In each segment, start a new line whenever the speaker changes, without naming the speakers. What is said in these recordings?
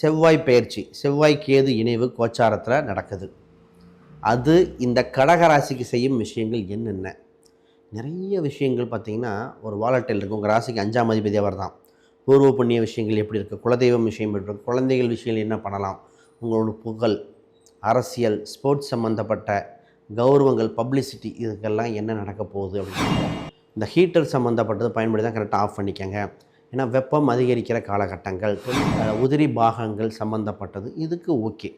செவ்வாய் பயிற்சி செவ்வாய் கேது இணைவு கோச்சாரத்தில் நடக்குது. அது இந்த கடகராசிக்கு செய்யும் விஷயங்கள் என்னென்ன? நிறைய விஷயங்கள் பார்த்திங்கன்னா ஒரு வாலட்டைல் இருக்குது உங்கள் ராசிக்கு அஞ்சாம் அதிபதி அவர் தான். பூர்வ புண்ணிய விஷயங்கள் எப்படி இருக்குது குலதெய்வம் விஷயம் எப்படி இருக்குது குழந்தைகள் விஷயங்கள் என்ன பண்ணலாம்? உங்களோட புகழ் அரசியல் ஸ்போர்ட்ஸ் சம்மந்தப்பட்ட கௌரவங்கள் பப்ளிசிட்டி இதுக்கெல்லாம் என்ன நடக்க போகுது அப்படின்னு. இந்த ஹீட்டர் சம்மந்தப்பட்டது பயன்படுத்தி தான் கரெக்டாக ஆஃப் பண்ணிக்கங்க. ஏன்னா வெப்பம் அதிகரிக்கிற காலகட்டங்கள் உதிரி பாகங்கள் சம்மந்தப்பட்டது இதுக்கு ஓகே.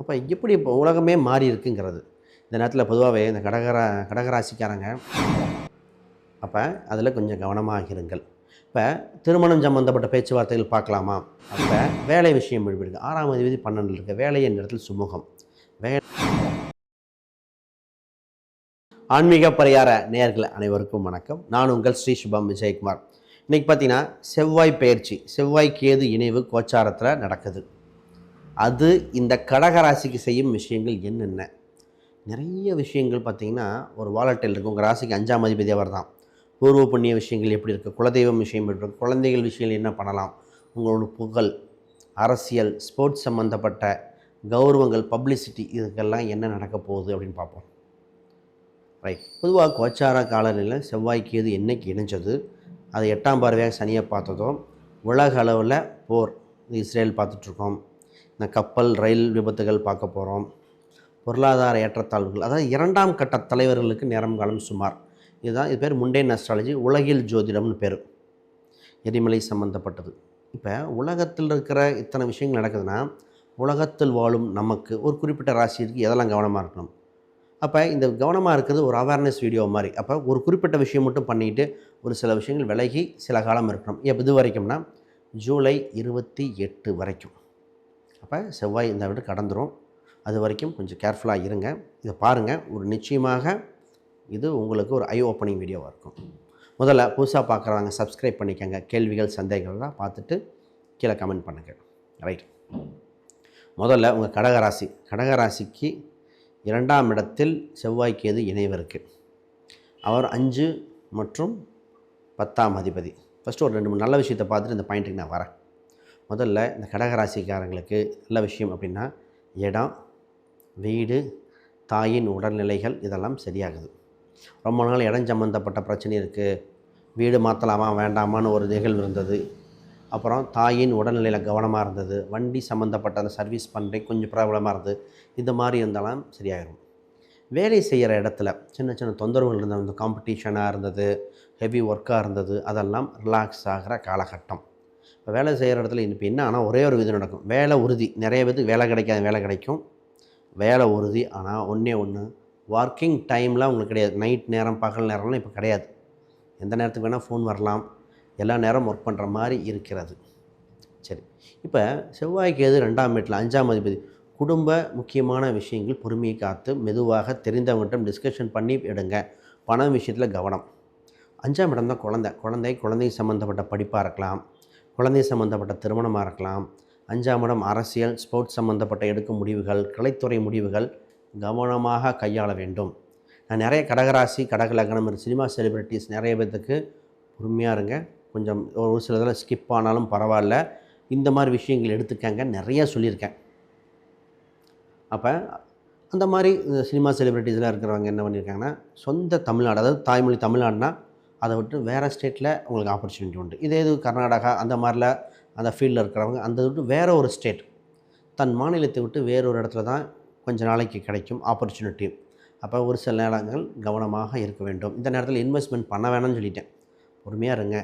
அப்போ எப்படி இப்போ உலகமே மாறி இருக்குங்கிறது. இந்த நேரத்தில் பொதுவாகவே இந்த கடகரா கடகராசிக்காரங்க அப்போ அதில் கொஞ்சம் கவனமாக இருங்கள் இப்போ திருமணம் சம்மந்தப்பட்ட பேச்சுவார்த்தைகள் பார்க்கலாமா? அப்போ வேலை விஷயம் இருக்குது ஆறாம் அதிபதி பன்னெண்டில் இருக்க. வேலை என்ற இடத்துல சுமூகம். வே ஆன்மீக பரிகார நேர்கள் அனைவருக்கும் வணக்கம். நான் உங்கள் ஸ்ரீ சுபம் விஜயகுமார். இன்றைக்கி பார்த்தீங்கன்னா செவ்வாய் பயிற்சி செவ்வாய் கேது இணைவு கோச்சாரத்தில் நடக்குது. அது இந்த கடகராசிக்கு செய்யும் விஷயங்கள் என்னென்ன? நிறைய விஷயங்கள் பார்த்திங்கன்னா ஒரு வாலட்டைல் இருக்குது உங்கள் ராசிக்கு அஞ்சாம் அதிபதி அவர் தான். பூர்வ புண்ணிய விஷயங்கள் எப்படி இருக்குது குலதெய்வம் விஷயம் எப்படி இருக்குது குழந்தைகள் விஷயங்கள் என்ன பண்ணலாம்? உங்களோட புகழ் அரசியல் ஸ்போர்ட்ஸ் சம்மந்தப்பட்ட கௌரவங்கள் பப்ளிசிட்டி இதுக்கெல்லாம் என்ன நடக்க போகுது அப்படின்னு பார்ப்போம். ரைட். பொதுவாக கோச்சார காலநிலையில் செவ்வாய் கேது என்னைக்கு இணைஞ்சது? அது எட்டாம் பார்வையாக சனியை பார்த்ததும் உலக அளவில் போர் இஸ்ரேல் பார்த்துட்ருக்கோம். இந்த கப்பல் ரயில் விபத்துகள் பார்க்க போகிறோம். பொருளாதார ஏற்றத்தாழ்வுகள் அதாவது இரண்டாம் கட்ட தலைவர்களுக்கு நேரம் காலம் சுமார். இதுதான் இது பேர் முண்டேன் அஸ்ட்ராலஜி உலகில் ஜோதிடம்னு பேர். எரிமலை சம்மந்தப்பட்டது இப்போ உலகத்தில் இருக்கிற இத்தனை விஷயங்கள் நடக்குதுன்னா உலகத்தில் வாழும் நமக்கு ஒரு குறிப்பிட்ட ராசிக்கு எதெல்லாம் கவனமாக இருக்கணும். அப்போ இந்த கவனமாக இருக்கிறது ஒரு அவேர்னஸ் வீடியோ மாதிரி. அப்போ ஒரு குறிப்பிட்ட விஷயம் மட்டும் பண்ணிவிட்டு ஒரு சில விஷயங்கள் விலகி சில காலம் இருக்கணும். எப்போ இது வரைக்கும்னா ஜூலை இருபத்தி எட்டு வரைக்கும். அப்போ செவ்வாய் இந்த விட கடந்துடும் அது வரைக்கும் கொஞ்சம் கேர்ஃபுல்லாக இருங்க. இதை பாருங்கள் ஒரு நிச்சயமாக இது உங்களுக்கு ஒரு ஐ ஓப்பனிங் வீடியோவாக இருக்கும். முதல்ல புதுசாக பார்க்குறவங்க சப்ஸ்கிரைப் பண்ணிக்கோங்க. கேள்விகள் சந்தேகங்கள்லாம் பார்த்துட்டு கீழே கமெண்ட் பண்ணுங்கள் ரைட் முதல்ல உங்கள் கடகராசி. கடகராசிக்கு இரண்டாம் இடத்தில் செவ்வாய் கேது அவர் அஞ்சு மற்றும் பத்தாம் அதிபதி. ஃபஸ்ட்டு ஒரு ரெண்டு மூணு நல்ல விஷயத்தை பார்த்துட்டு இந்த பாயிண்ட்டுக்கு நான் வரேன். முதல்ல இந்த கடகராசிக்காரங்களுக்கு நல்ல விஷயம் அப்படின்னா இடம் வீடு தாயின் உடல்நிலைகள் இதெல்லாம் சரியாகுது. ரொம்ப நாள் இடம் சம்மந்தப்பட்ட பிரச்சனை இருக்குது வீடு மாற்றலாமா வேண்டாமான்னு ஒரு நிகழ்வு இருந்தது. அப்புறம் தாயின் உடல்நிலையில் கவனமாக இருந்தது. வண்டி சம்மந்தப்பட்ட அந்த சர்வீஸ் பண்ணுறேன் கொஞ்சம் ப்ராப்ளமாக இருந்தது. இந்த மாதிரி இருந்தாலும் சரியாயிடும் வேலை செய்கிற இடத்துல சின்ன சின்ன தொந்தரவுகள் இருந்தது. இந்த காம்படிஷனாக இருந்தது ஹெவி ஒர்க்காக இருந்தது. அதெல்லாம் ரிலாக்ஸ் ஆகிற காலகட்டம். இப்போ வேலை செய்கிற இடத்துல இப்போ என்ன ஆனால் ஒரே ஒரு இது நடக்கும். வேலை உறுதி. நிறைய பேருக்கு வேலை கிடைக்காத வேலை கிடைக்கும். வேலை உறுதி. ஆனால் ஒன்றே ஒன்று ஒர்க்கிங் டைம்லாம் உங்களுக்கு கிடையாது. நைட் நேரம் பகல் நேரம்லாம் இப்போ கிடையாது. எந்த நேரத்துக்கு வேணால் ஃபோன் வரலாம். எல்லா நேரம் ஒர்க் பண்ணுற மாதிரி இருக்கிறது. சரி. இப்போ செவ்வாய்க்கு எது ரெண்டாம் வீட்டில் அஞ்சாம் அதிபதி. குடும்ப முக்கியமான விஷயங்கள் பொறுமையை காத்து மெதுவாக தெரிந்தவங்ககிட்ட டிஸ்கஷன் பண்ணி எடுங்க. பணம் விஷயத்தில் கவனம். அஞ்சாம் இடம் தான் குழந்தை. குழந்தை குழந்தை சம்மந்தப்பட்ட படிப்பாக இருக்கலாம். குழந்தை சம்மந்தப்பட்ட திருமணமாக இருக்கலாம். அஞ்சாம் இடம் அரசியல் ஸ்போர்ட்ஸ் சம்மந்தப்பட்ட எடுக்கும் முடிவுகள் கலைத்துறை முடிவுகள் கவனமாக கையாள வேண்டும். நான் நிறைய கடகராசி கடகலக்கணம் சினிமா செலிப்ரிட்டிஸ் நிறைய பேர்த்துக்கு பொறுமையாக இருங்க. கொஞ்சம் ஒரு சில இதில் ஸ்கிப் ஆனாலும் பரவாயில்ல. இந்த மாதிரி விஷயங்கள் எடுத்துக்கங்க. நிறையா சொல்லியிருக்கேன். அப்போ அந்த மாதிரி இந்த சினிமா செலிப்ரிட்டிஸ்லாம் இருக்கிறவங்க என்ன பண்ணியிருக்காங்கன்னா சொந்த தமிழ்நாடு அதாவது தாய்மொழி தமிழ்நாடுனா அதை விட்டு வேறு ஸ்டேட்டில் உங்களுக்கு ஆப்பர்ச்சுனிட்டி உண்டு. இதே இது கர்நாடகா அந்த மாதிரில அந்த ஃபீல்டில் இருக்கிறவங்க அந்த விட்டு வேறு ஒரு ஸ்டேட் தன் மாநிலத்தை விட்டு வேறொரு இடத்துல தான் கொஞ்ச நாளைக்கு கிடைக்கும் ஆப்பர்ச்சுனிட்டி அப்போ ஒரு சில நேரங்கள் கவனமாக இருக்க வேண்டும். இந்த நேரத்தில் இன்வெஸ்ட்மெண்ட் பண்ண வேணாம்னு சொல்லிட்டேன். பொறுமையாக இருங்க.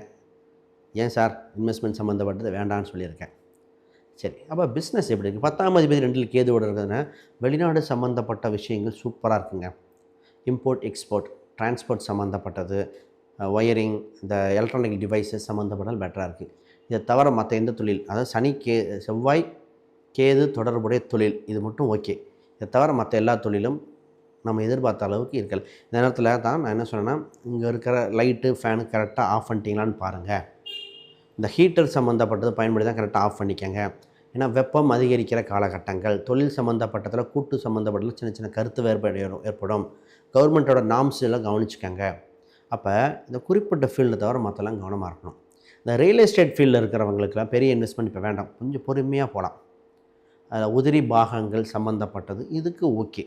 ஏன் சார் இன்வெஸ்ட்மெண்ட் சம்மந்தப்பட்டது வேண்டாம்னு சொல்லியிருக்கேன். சரி அப்போ பிஸ்னஸ் எப்படி இருக்குது பத்தாம் அதிபதி ரெண்டில் கேது இருக்குதுன்னா வெளிநாடு சம்மந்தப்பட்ட விஷயங்கள் சூப்பராக இருக்குங்க. இம்போர்ட் எக்ஸ்போர்ட் டிரான்ஸ்போர்ட் சம்மந்தப்பட்டது ஒயரிங் இந்த எலக்ட்ரானிக் டிவைசஸ் சம்மந்தப்பட்டால் பெட்டராக இருக்குது இதை தவிர மற்ற எந்த தொழில் அதாவது சனி கே செவ்வாய் கேது தொடர்புடைய தொழில் இது மட்டும் ஓகே இதை தவிர மற்ற எல்லா தொழிலும் நம்ம எதிர்பார்த்த அளவுக்கு இருக்கல இந்த நேரத்தில் தான் நான் என்ன சொன்னேன்னா இங்கே இருக்கிற லைட்டு ஃபேனு கரெக்டாக ஆஃப் பண்ணிட்டீங்களான்னு பாருங்கள் இந்த ஹீட்டர் சம்மந்தப்பட்டது பயன்படுத்தி தான் கரெக்டாக ஆஃப் பண்ணிக்கங்க. ஏன்னா வெப்பம் அதிகரிக்கிற காலகட்டங்கள் தொழில் சம்மந்தப்பட்டதில் கூட்டு சம்மந்தப்பட்டதில் சின்ன சின்ன கருத்து வேறுபாடு ஏறும் ஏற்படும். கவர்மெண்ட்டோட நாம்ஸ் எல்லாம் கவனிச்சுக்கோங்க. அப்போ இந்த குறிப்பிட்ட ஃபீல்டு தவிர மற்றெல்லாம் கவனமாக இருக்கணும். இந்த ரியல் எஸ்டேட் ஃபீல்டில் இருக்கிறவங்களுக்குலாம் பெரிய இன்வெஸ்ட்மெண்ட் இப்போ வேண்டாம். கொஞ்சம் பொறுமையாக போகலாம் அதில் உதிரி பாகங்கள் சம்மந்தப்பட்டது இதுக்கு ஓகே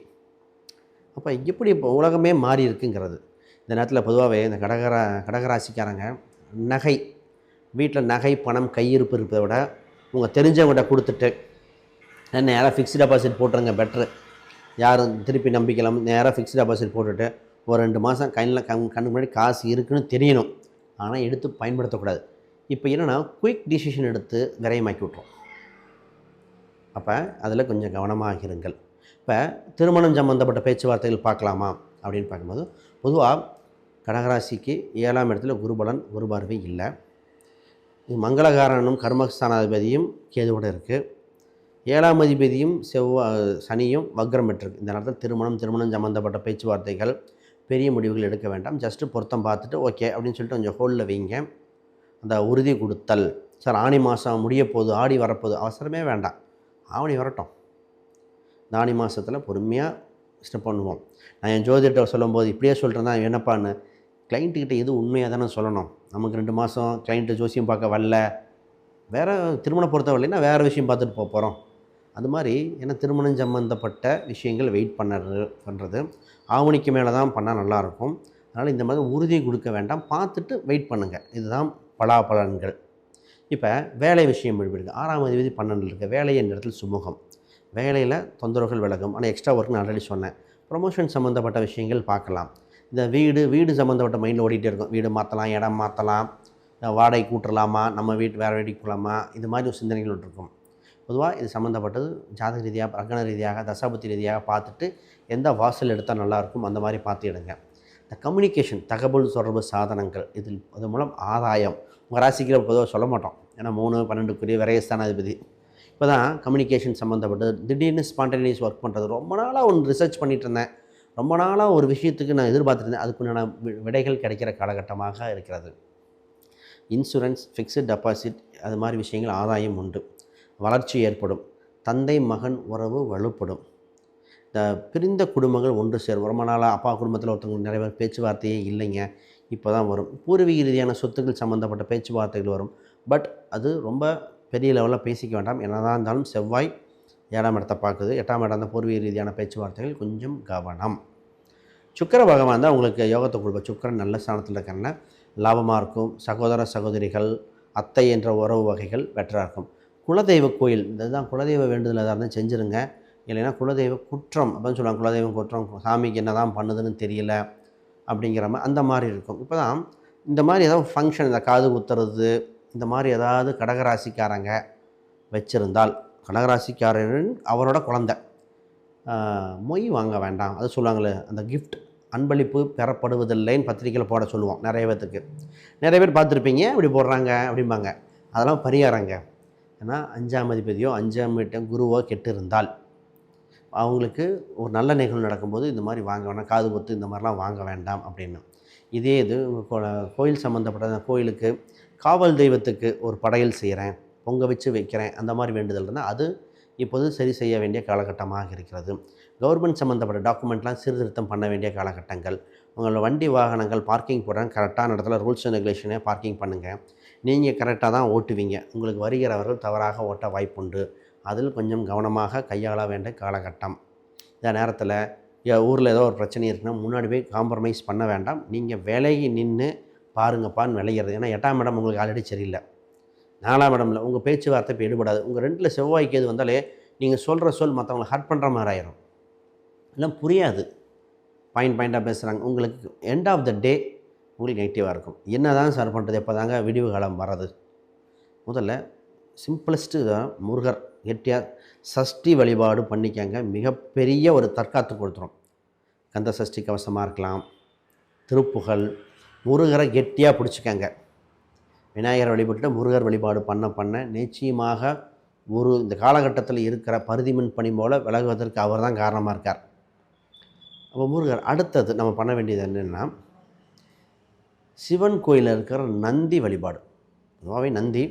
அப்போ எப்படி இப்போ உலகமே மாறி இருக்குங்கிறது. இந்த நேரத்தில் பொதுவாகவே இந்த கடகரா கடகராசிக்காரங்க நகை வீட்டில் நகை பணம் கையிருப்பு இருப்பதை விட உங்கள் தெரிஞ்சவங்கள்ட்ட கொடுத்துட்டு நேராக ஃபிக்ஸ்ட் டெபாசிட் போட்டுருங்க பெட்ரு யாரும் திருப்பி நம்பிக்கலாம் நேராக ஃபிக்ஸ்டு டெபாசிட் போட்டுட்டு ஒரு ரெண்டு மாதம் கண்ணில் கண் கண்ணுக்கு முன்னாடி காசு இருக்குன்னு தெரியணும். ஆனால் எடுத்து பயன்படுத்தக்கூடாது. இப்போ என்னென்னா குயிக் டிசிஷன் எடுத்து விரயமாக்கி விட்றோம் அப்போ அதில் கொஞ்சம் கவனமாக இருங்கள். இப்போ திருமணம் சம்மந்தப்பட்ட பேச்சுவார்த்தைகள் பார்க்கலாமா? அப்படின்னு பார்க்கும்போது பொதுவாக கடகராசிக்கு ஏழாம் இடத்துல குருபலன் குருபார்வை இல்லை. மங்களகாரனும் கர்மஸ்தானாதிபதியும் கேதுவோட இருக்குது ஏழாம் அதிபதியும் செவ்வா சனியும் வக்ரம் பெற்றிருக்கு. இந்த நேரத்தில் திருமணம் திருமணம் சம்மந்தப்பட்ட பேச்சுவார்த்தைகள் பெரிய முடிவுகள் எடுக்க வேண்டாம். ஜஸ்ட்டு பொருத்தம் பார்த்துட்டு ஓகே அப்படின்னு சொல்லிட்டு கொஞ்சம் ஹோலில் வைங்க. அந்த உறுதி கொடுத்தல். சார் ஆணி மாதம் முடிய போகுது ஆடி வரப்போகுது அவசரமே வேண்டாம். ஆவணி வரட்டும். இந்த ஆணி மாதத்தில் பொறுமையாக ஸ்டெப் பண்ணுவோம். நான் என் ஜோதிட்ட சொல்லும்போது இப்படியே சொல்கிறேன் தான் என்னப்பான்னு கிளைண்ட்டுக்கிட்ட எது உண்மையாக தானே சொல்லணும். நமக்கு ரெண்டு மாதம் கிளைண்ட்டு ஜோசியம் பார்க்க வரல. வேறு திருமணம் பொறுத்த வரலைன்னா வேறு விஷயம் பார்த்துட்டு போக போகிறோம் அது மாதிரி ஏன்னா திருமணம் சம்மந்தப்பட்ட விஷயங்கள் வெயிட் பண்ணுறது பண்ணுறது ஆவணிக்கு மேலே தான் பண்ணால் நல்லாயிருக்கும் அதனால் இந்த மாதிரி உறுதி கொடுக்க வேண்டாம். பார்த்துட்டு வெயிட் பண்ணுங்கள் இதுதான் பலாபலன்கள். இப்போ வேலை விஷயம் இருக்குது ஆறாம் அதிபதி பன்னெண்டில் இருக்குது வேலை என்ற இடத்துல சுமூகம். வேலையில் தொந்தரவுகள் விலகும். ஆனால் எக்ஸ்ட்ரா ஒர்க் நான் ஆல்ரெடி சொன்னேன். ப்ரொமோஷன் சம்மந்தப்பட்ட விஷயங்கள் பார்க்கலாம். இந்த வீடு வீடு சம்மந்தப்பட்ட மைண்டில் ஓடிட்டே இருக்கும். வீடு மாற்றலாம் இடம் மாற்றலாம் வாடகை கூட்டலாமா நம்ம வீட்டு வேறு வீட்டுக்கு போகலாமா இது மாதிரி ஒரு சிந்தனைகள் இருக்கும். பொதுவாக இது சம்மந்தப்பட்டது ஜாதக ரீதியாக ரகண ரீதியாக தசாபுத்தி ரீதியாக பார்த்துட்டு எந்த வாசல் எடுத்தால் நல்லாயிருக்கும் அந்த மாதிரி பார்த்து எடுங்க. இந்த கம்யூனிகேஷன் தகவல் தொடர்பு சாதனங்கள் இதில் அது மூலம் ஆதாயம். உங்கள் ராசிக்கிற பொதுவாக சொல்ல மாட்டோம். ஏன்னா மூணு பன்னெண்டுக்குரிய விரயஸ்தானாதிபதி. இப்போ தான் கம்யூனிகேஷன் சம்மந்தப்பட்டது திடீர்னு ஸ்பான்டேனியஸ் ஒர்க் பண்ணுறது ரொம்ப நாளாக ஒன்று ரிசர்ச் பண்ணிகிட்டு இருந்தேன். ரொம்ப நாளாக ஒரு விஷயத்துக்கு நான் எதிர்பார்த்துருந்தேன் அதுக்குண்டான வி- விடைகள் கிடைக்கிற காலகட்டமாக இருக்கிறது. இன்சூரன்ஸ் ஃபிக்ஸட் டெபாசிட் அது மாதிரி விஷயங்கள் ஆதாயம் உண்டு. வளர்ச்சி ஏற்படும். தந்தை மகன் உறவு வலுப்படும். இந்த பிரிந்த குடும்பங்கள் ஒன்று சேரும். ரொம்ப நாளாக அப்பா குடும்பத்தில் ஒருத்தவங்க நிறைய பேர் பேச்சுவார்த்தையே இல்லைங்க. இப்போ தான் வரும். பூர்வீக ரீதியான சொத்துக்கள் சம்மந்தப்பட்ட பேச்சுவார்த்தைகள் வரும். பட் அது ரொம்ப பெரிய லெவலில் பேசிக்க வேண்டாம். என்னதான் இருந்தாலும் செவ்வாய் ஏழாம் இடத்தை பார்க்குது. எட்டாம் இடம் தான் பூர்வீக ரீதியான பேச்சுவார்த்தைகள். கொஞ்சம் கவனம். சுக்கர பகவான் தான் உங்களுக்கு யோகத்தை கொடுப்ப சுக்கிரன் நல்ல ஸ்தானத்தில் இருக்கிறன லாபமாக இருக்கும். சகோதர சகோதரிகள் அத்தை என்ற உறவு வகைகள் பெட்டராக இருக்கும். குலதெய்வ கோயில் இதுதான் குலதெய்வ வேண்டுதல் எதாக இருந்தால் செஞ்சுருங்க. இல்லைன்னா குலதெய்வ குற்றம் அப்படின்னு சொல்லுவாங்க. குலதெய்வம் குற்றம் சாமிக்கு என்ன தான் பண்ணுதுன்னு தெரியல அப்படிங்கிற மாதிரி அந்த மாதிரி இருக்கும். இப்போ தான் இந்த மாதிரி ஏதாவது ஃபங்க்ஷன் இந்த காது குத்துறது இந்த மாதிரி ஏதாவது கடகராசிக்காரங்க வச்சுருந்தால் கடகராசிக்காரன் அவரோட குழந்தை. மொய் வாங்க வேண்டாம். அது சொல்லுவாங்களே அந்த கிஃப்ட் அன்பளிப்பு பெறப்படுவதில்லைன்னு பத்திரிக்கையில் போட சொல்லுவோம் நிறைய பேர்த்துக்கு நிறைய பேர் பார்த்துருப்பீங்க இப்படி போடுறாங்க அப்படிம்பாங்க. அதெல்லாம் பரிகாரங்க. ஏன்னா அஞ்சாம் அதிபதியோ அஞ்சாம் வீட்டம் குருவோ கெட்டு இருந்தால் அவங்களுக்கு ஒரு நல்ல நிகழ்வு நடக்கும்போது இந்த மாதிரி வாங்க வேணாம் காது குத்து இந்த மாதிரிலாம் வாங்க வேண்டாம் அப்படின்னு. இதே இது கோயில் சம்மந்தப்பட்ட கோயிலுக்கு காவல் தெய்வத்துக்கு ஒரு படையல் செய்கிறேன் பொங்க வச்சு வைக்கிறேன். அந்த மாதிரி வேண்டுதல் இருந்தால் அது இப்போது சரி செய்ய வேண்டிய காலகட்டமாக இருக்கிறது. கவர்மெண்ட் சம்மந்தப்பட்ட டாக்குமெண்ட்லாம் சீர்திருத்தம் பண்ண வேண்டிய காலகட்டங்கள். உங்களோட வண்டி வாகனங்கள் பார்க்கிங் போடுறாங்க கரெக்டான இடத்துல ரூல்ஸ் அண்ட் ரெகுலேஷனே பார்க்கிங் பண்ணுங்கள் நீங்கள் கரெக்டாக தான் ஓட்டுவீங்க. உங்களுக்கு வருகிறவர்கள் தவறாக ஓட்ட வாய்ப்புண்டு. அதில் கொஞ்சம் கவனமாக கையாள வேண்டிய காலகட்டம். இந்த நேரத்தில் ஊரில் ஏதோ ஒரு பிரச்சனை இருக்குன்னா முன்னாடி போய் காம்ப்ரமைஸ் பண்ண வேண்டாம். நீங்கள் விலகி நின்று பாருங்கப்பான்னு விளையிறது ஏன்னா எட்டாம் இடம் உங்களுக்கு ஆல்ரெடி சரியில்லை. நாலாம் இடம்ல. உங்கள் பேச்சுவார்த்தை இப்போ ஈடுபடாது உங்கள் ரெண்டில் செவ்வாய்க்கு எது வந்தாலே நீங்கள் சொல்கிற சொல் மற்றவங்களை ஹர்ட் பண்ணுற மாதிரி ஆயிரும். எல்லாம் புரியாது. பாயிண்ட் பாயிண்ட்டாக பேசுகிறாங்க உங்களுக்கு எண்ட் ஆஃப் த டே உங்களுக்கு நெகட்டிவாக இருக்கும். என்ன தான் சார் பண்ணுறது எப்போ தாங்க விடிவு காலம் வர்றது? முதல்ல சிம்பிளஸ்ட்டு தான் முருகர் கெட்டியாக சஷ்டி வழிபாடு பண்ணிக்கங்க. மிகப்பெரிய ஒரு தற்காத்து கொடுத்துரும். கந்த சஷ்டி கவசமாக இருக்கலாம். திருப்புகழ் முருகரை கெட்டியாக பிடிச்சிக்கங்க. விநாயகர் வழிபட்டு முருகர் வழிபாடு பண்ண பண்ண நிச்சயமாக ஒரு இந்த காலகட்டத்தில் இருக்கிற பருதிமின் பணி போல் விலகுவதற்கு அவர் தான் காரணமாக இருக்கார். அப்போ முருகர் அடுத்தது நம்ம பண்ண வேண்டியது என்னென்னா சிவன் கோயிலில் இருக்கிற நந்தி வழிபாடு. பொதுவாகவே நந்தி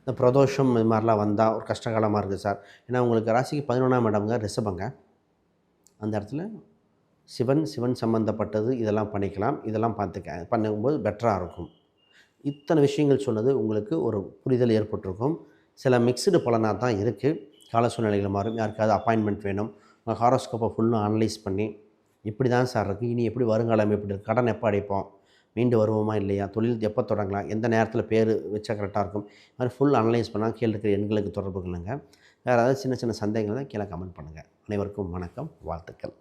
இந்த பிரதோஷம் இது மாதிரிலாம் வந்தால் ஒரு கஷ்டகாலமாக இருக்குது சார். ஏன்னா உங்களுக்கு ராசிக்கு பதினொன்றாம் இடம்ங்க ரிஷபங்க. அந்த இடத்துல சிவன் சிவன் சம்மந்தப்பட்டது இதெல்லாம் பண்ணிக்கலாம் இதெல்லாம் பார்த்துக்க பண்ணும்போது பெட்டராக இருக்கும். இத்தனை விஷயங்கள் சொன்னது உங்களுக்கு ஒரு புரிதல் ஏற்பட்டிருக்கும். சில மிக்சடு பலனாக தான் இருக்குது கால சூழ்நிலைகள் மாறும். யாருக்காவது அப்பாயின்மெண்ட் வேணும். உங்கள் ஹாரோஸ்கோப்பை ஃபுல்லும் அனலைஸ் பண்ணி இப்படி தான் சார் இருக்குது இனி எப்படி வருங்காலம் எப்படி இருக்கு? கடன் எப்போ அடைப்போம்? மீண்டு வருவோமா இல்லையா? தொழில் எப்போ தொடங்கலாம்? எந்த நேரத்தில் பேர் வச்சா கரெக்டாக இருக்கும்? இது மாதிரி ஃபுல் அனலைஸ் பண்ணால் கீழே இருக்கிற எண்களுக்கு தொடர்பு கொள்ளுங்கள் வேறு ஏதாவது சின்ன சின்ன சந்தேகங்கள் தான் கீழே கமெண்ட் பண்ணுங்கள் அனைவருக்கும் வணக்கம். வாழ்த்துக்கள்.